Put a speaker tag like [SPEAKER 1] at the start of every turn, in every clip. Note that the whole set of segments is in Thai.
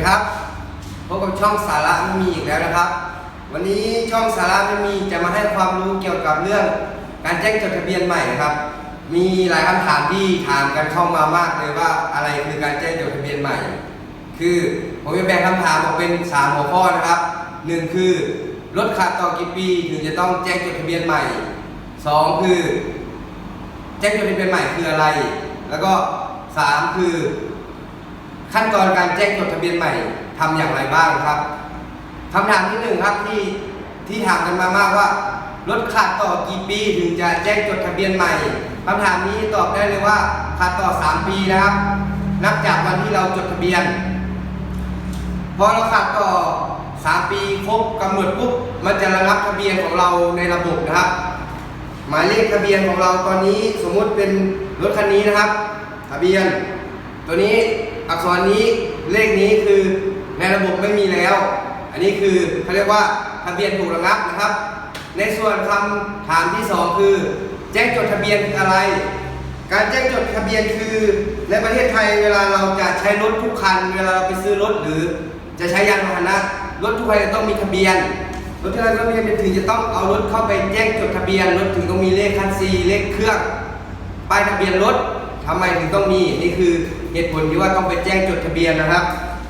[SPEAKER 1] ีครับพบกับช่องสาระไม่มีอีกแล้วนะครับ วันนี้ช่องสาระไม่มีจะมาให้ความรู้เกี่ยวกับเรื่อง การแจ้งจดทะเบียนใหม่นะครับ มีหลายคำถามที่ถามกันเข้ามามากเลยว่าอะไรคือการแจ้งจดทะเบียนใหม่ คือผมจะแบ่งคำถามออกเป็นสามหัวข้อนะครับหนึ่งคือรถขาดต่อกี่ปีถึงจะต้องแจ้งจดทะเบียนใหม่สองคือ แจ้งจดทะเบียนใหม่คืออะไร แล้วก็สามคือ ขั้นตอนการแจ้งจดทะเบียนใหม่ทำอย่างไรบ้างครับคำถามที่หนึ่งครับที่ที่ถามกันมามากว่ารถขาดต่อกี่ปีถึงจะแจ้งจดทะเบียนใหม่คำถามนี้ตอบได้เลยว่าขาดต่อ 3 ปีนะครับ นับจากวันที่เราจดทะเบียน พอเราขาดต่อ 3 ปีครบกำหนดปุ๊บมันจะระงับทะเบียนของเราในระบบนะครับ หมายเลขทะเบียนของเราตอนนี้สมมุติเป็นรถคันนี้นะครับ ทะเบียน ตัวนี้ อักษรนี้เลขนี้คือในระบบไม่มีแล้ว อันนี้คือเขาเรียกว่าทะเบียนถูกระงับนะครับ ในส่วนคำถามที่สองคือ แจ้งจดทะเบียนคืออะไร การแจ้งจดทะเบียนคือในประเทศไทยเวลาเราจะใช้รถทุกคัน เวลาเราไปซื้อรถหรือจะใช้ยานพาหนะรถทุกคันจะต้องมีทะเบียนรถทุกคันต้องมีทะเบียนถึงจะต้องเอารถเข้าไปแจ้งจดทะเบียนรถถึงต้องมีเลขคันซีเลขเครื่องป้ายทะเบียนรถทำไมถึงต้องมีนี่คือ เหตุผลที่ว่าต้องไปแจ้งจดทะเบียนนะครับ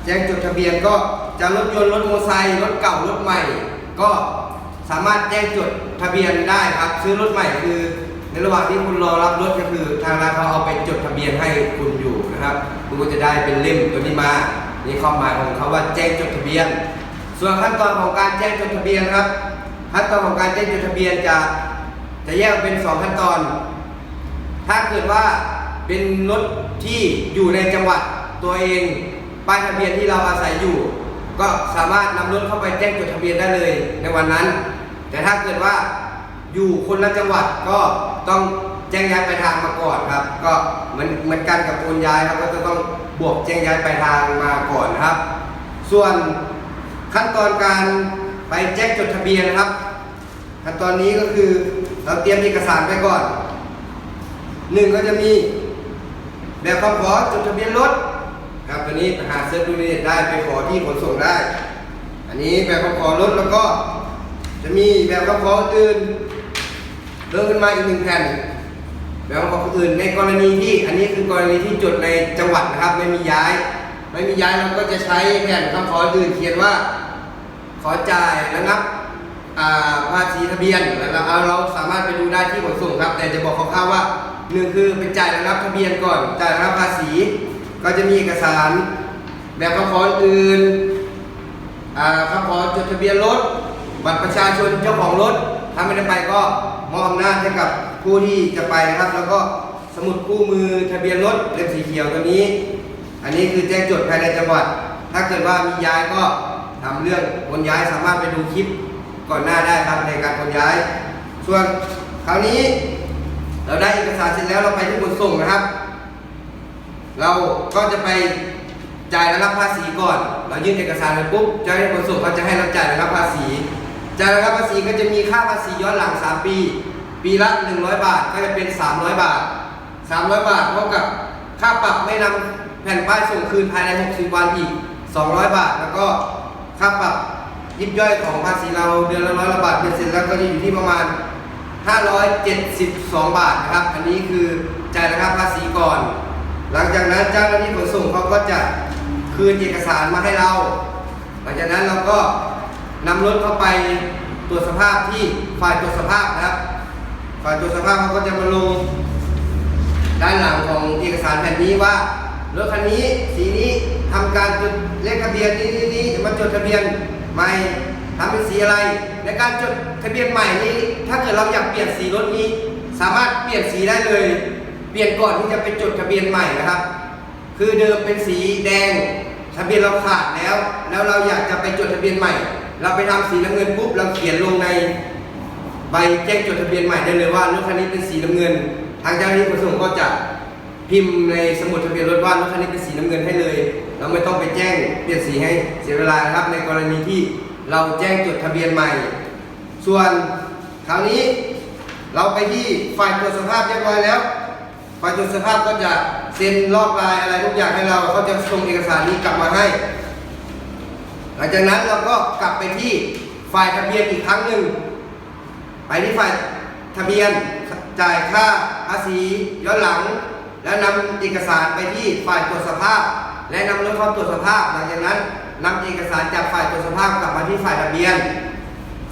[SPEAKER 1] แจ้งจดทะเบียนก็จะรถยนต์รถมอเตอร์ไซค์รถเก่ารถใหม่ ก็สามารถแจ้งจดทะเบียนได้ครับ ซื้อรถใหม่คือ ในระหว่างที่คุณรอรับรถก็คือทางร้านเขาเอาไปจดทะเบียนให้คุณอยู่นะครับ คุณก็จะได้เป็นเล่มตัวนี้มานี่ความหมายของเขาว่าแจ้งจดทะเบียน ส่วนขั้นตอนของการแจ้งจดทะเบียนครับขั้นตอนของการแจ้งจดทะเบียนจะจะแยกเป็นสองขั้นตอน ถ้าเกิดว่าเป็นรถ ที่อยู่ในจังหวัดตัวเองป้ายทะเบียนที่เราอาศัยอยู่ ก็สามารถนำรถเข้าไปแจ้งจดทะเบียนได้เลยในวันนั้น แต่ถ้าเกิดว่าอยู่คนละจังหวัดก็ต้องแจ้งย้ายไปทางมาก่อนครับ ก็เหมือนเหมือนกันกับโอนย้ายครับก็จะต้องบวกแจ้งย้ายไปทางมาก่อนครับ ส่วนขั้นตอนการไปแจ้งจดทะเบียนนะครับ ขั้นตอนนี้ก็คือเราเตรียมเอกสารไปก่อนหนึ่งก็จะมี แบบคำขอจดทะเบียนรถครับตัวนี้หาเซิร์ชดูในเน็ตได้ไปขอที่ขนส่งได้ อันนี้แบบคำขอรถแล้วก็จะมีแบบคำขออื่นเริ่มขึ้นมาอีกหนึ่งแผ่นแบบคำขออื่นในกรณีที่อันนี้คือกรณีที่จดในจังหวัดนะครับ ไม่มีย้าย ไม่มีย้ายเราก็จะใช้แผ่นคำขออื่นเขียนว่า ขอจ่ายระงับอาภาษีทะเบียนแล้วเราเราสามารถไปดูได้ที่ขนส่งครับ แต่จะบอกคร่าวๆว่า หนึ่งคือเป็นจ่ายระงับทะเบียนก่อนจ่ายระงับภาษี ก็จะมีเอกสาร แบบคำขออื่นอ่าคำขอจดทะเบียนรถบัตรประชาชนเจ้าของรถถ้าไม่ได้ไปก็มอบอำนาจให้กับผู้ที่จะไปนะครับ แล้วก็สมุดคู่มือทะเบียนรถเล่มสีเขียวตัวนี้ อันนี้คือแจ้งจดภายในจังหวัด ถ้าเกิดว่ามีย้ายก็ทำเรื่องโอนย้ายสามารถไปดูคลิปก่อนหน้าได้ครับในการโอนย้าย ส่วนคราวนี้ เราได้เอกสารเสร็จแล้วเราไปที่ขนส่งนะครับ เราก็จะไปจ่ายระงับภาษีก่อน เรายื่นเอกสารไปปุ๊บเจ้าหน้าที่ขนส่งเขาจะให้เราจ่ายระงับภาษีจ่ายระงับภาษีก็จะมีค่าภาษีย้อนหลัง 3 ปี ปีละ 100 บาทก็จะเป็น 300 บาท 300 บาทเท่ากับค่าปรับไม่นำแผ่นป้ายส่งคืนภายใน 60 วันอีก 200 บาท แล้วก็ค่าปรับยิบย่อยของภาษีเราเดือนละร้อยละบาทเป็นเสร็จแล้วก็จะอยู่ที่ประมาณ 572 บาทนะครับ อันนี้คือจ่ายระงับภาษีก่อน หลังจากนั้นเจ้าหน้าที่ขนส่งเขาก็จะคืนเอกสารมาให้เรา หลังจากนั้นเราก็นำรถเข้าไปตรวจสภาพที่ฝ่ายตรวจสภาพนะครับ ฝ่ายตรวจสภาพเขาก็จะมาลงด้านหลังของเอกสารแผ่นนี้ว่ารถคันนี้สีนี้ทำการจดเลขทะเบียนนี้นี้นี้จะมาจดทะเบียนใหม่ ทำเป็นสีอะไร ในการจดทะเบียนใหม่นี้ ถ้าเกิดเราอยากเปลี่ยนสีรถนี้ สามารถเปลี่ยนสีได้เลย เปลี่ยนก่อนที่จะไปจดทะเบียนใหม่นะครับ คือเดิมเป็นสีแดง ทะเบียนเราขาดแล้ว แล้วเราอยากจะไปจดทะเบียนใหม่ เราไปทำสีน้ำเงินปุ๊บเราเขียนลงในใบแจ้งจดทะเบียนใหม่ได้เลยว่ารถคันนี้เป็นสีน้ำเงิน ทางเจ้าหน้าที่ขนส่งก็จะพิมพ์ในสมุดทะเบียนรถว่ารถคันนี้เป็นสีน้ำเงินให้เลย เราไม่ต้องไปแจ้งเปลี่ยนสีให้เสียเวลาครับในกรณีที่ เราแจ้งจดทะเบียนใหม่ ส่วนคราวนี้เราไปที่ฝ่ายตรวจสภาพเรียบร้อยแล้ว ฝ่ายตรวจสภาพก็จะเซ็นลอกลายอะไรทุกอย่างให้เราเขาจะส่งเอกสารนี้กลับมาให้ หลังจากนั้นเราก็กลับไปที่ฝ่ายทะเบียนอีกครั้งหนึ่งไปที่ฝ่ายทะเบียนจ่ายค่าภาษีย้อนหลัง แล้วนำเอกสารไปที่ฝ่ายตรวจสภาพ และนำรถเข้าตรวจสภาพหลังจากนั้น นำเอกสารจากฝ่ายตรวจสภาพกลับมาที่ฝ่ายทะเบียน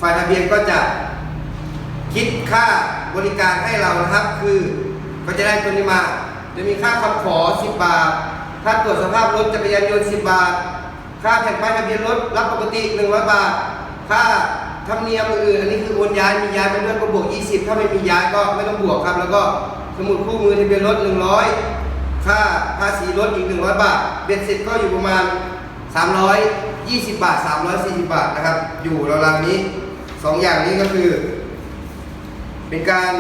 [SPEAKER 1] ฝ่ายทะเบียนก็จะคิดค่าบริการให้เรานะครับ คือก็จะได้ตัวนี้มาจะมีค่าคำขอ 10 บาท ค่าตรวจสภาพรถจักรยานยนต์ 10 บาท ค่าแผ่นป้ายทะเบียนรถรับปกติ 100 บาท ค่าธรรมเนียมอื่นอันนี้คือโอนย้าย มีย้ายไปด้วยก็บวก 20 ถ้าไม่มีย้ายก็ไม่ต้องบวกครับ แล้วก็สมุดคู่มือทะเบียนรถ 100 ค่าภาษีรถอีก 100 บาท เบ็ดเสร็จก็อยู่ประมาณ 320 บาท 340 บาทนะครับ อยู่ราวๆนี้สองอย่างนี้ก็คือ เป็นการ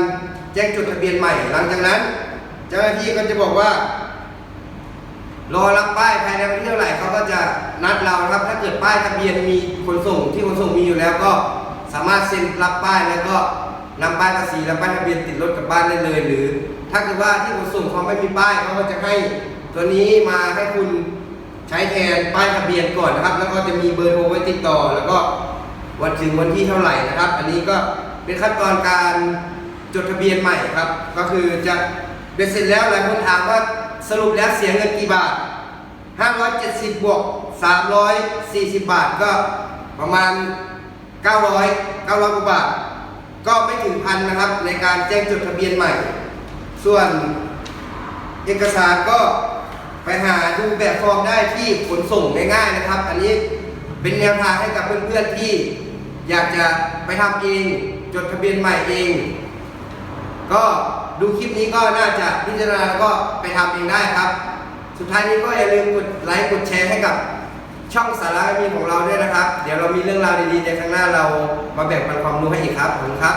[SPEAKER 1] แจ้งจดทะเบียนใหม่ หลังจากนั้น เจ้าหน้าที่ก็จะบอกว่า รอรับป้ายภายในวันที่เท่าไหร่เขาก็จะนัดเราครับ ถ้าเกิดป้ายทะเบียนมีขนส่งที่ขนส่งมีอยู่แล้วก็สามารถเซ็นรับป้ายแล้วก็นำป้ายภาษีและป้ายทะเบียนติดรถกลับบ้านได้เลย หรือ ถ้าเกิดว่าที่ขนส่งเขาไม่มีป้ายเขาก็จะให้ตัวนี้มาให้คุณ ใช้แทนป้ายทะเบียนก่อนนะครับ แล้วก็จะมีเบอร์โทรไว้ติดต่อ แล้วก็วันถึงวันที่เท่าไหร่นะครับ อันนี้ก็เป็นขั้นตอนการจดทะเบียนใหม่ครับ ก็คือจะเบ็ดเสร็จแล้วหลายคนถามว่าสรุปแล้วเสียเงินกี่บาท 570 บวก 340 บาทก็ประมาณ 900 900กว่าบาท ก็ไม่ถึงพันนะครับในการแจ้งจดทะเบียนใหม่ ส่วนเอกสารก็ ไปหาดูแบบฟอร์มได้ที่ขนส่งง่ายๆนะครับ อันนี้เป็นแนวทางให้กับเพื่อนๆที่อยากจะไปทำเองจดทะเบียนใหม่เอง ก็ดูคลิปนี้ก็น่าจะพิจารณาแล้วก็ไปทำเองได้ครับ สุดท้ายนี้ก็อย่าลืมกดไลค์กดแชร์ให้กับช่องสาระมีของเราด้วยนะครับ เดี๋ยวเรามีเรื่องราวดีๆในข้างหน้าเรามาแบ่งปันความรู้ให้อีกครับขอบคุณครับ